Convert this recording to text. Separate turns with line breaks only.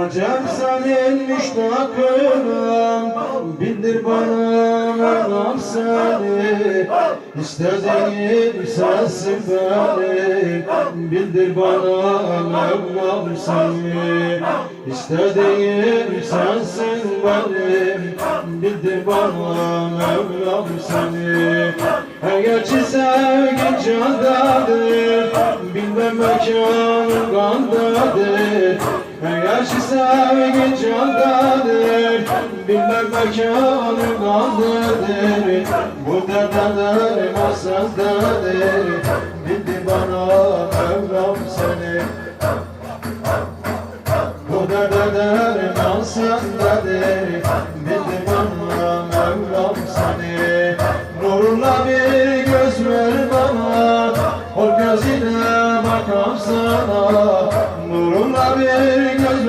Acem senin müştakınım Bildir bana Mevlam seni. İstediğin sensin beni. Bildir bana Mevlam seni. İstediğin sensin benim Bildir bana Mevlam seni. Eğer ki sevgi candadır. Bilmem mekanın candadır. Yaşı sevgi candadır. Bilmek mekanındandır Burada dadır, masazdadır Bildi bana Mevlam seni. Burada dadır, masazdadır Bildi bana Mevlam seni. gözler Nuruna ah, bir gözler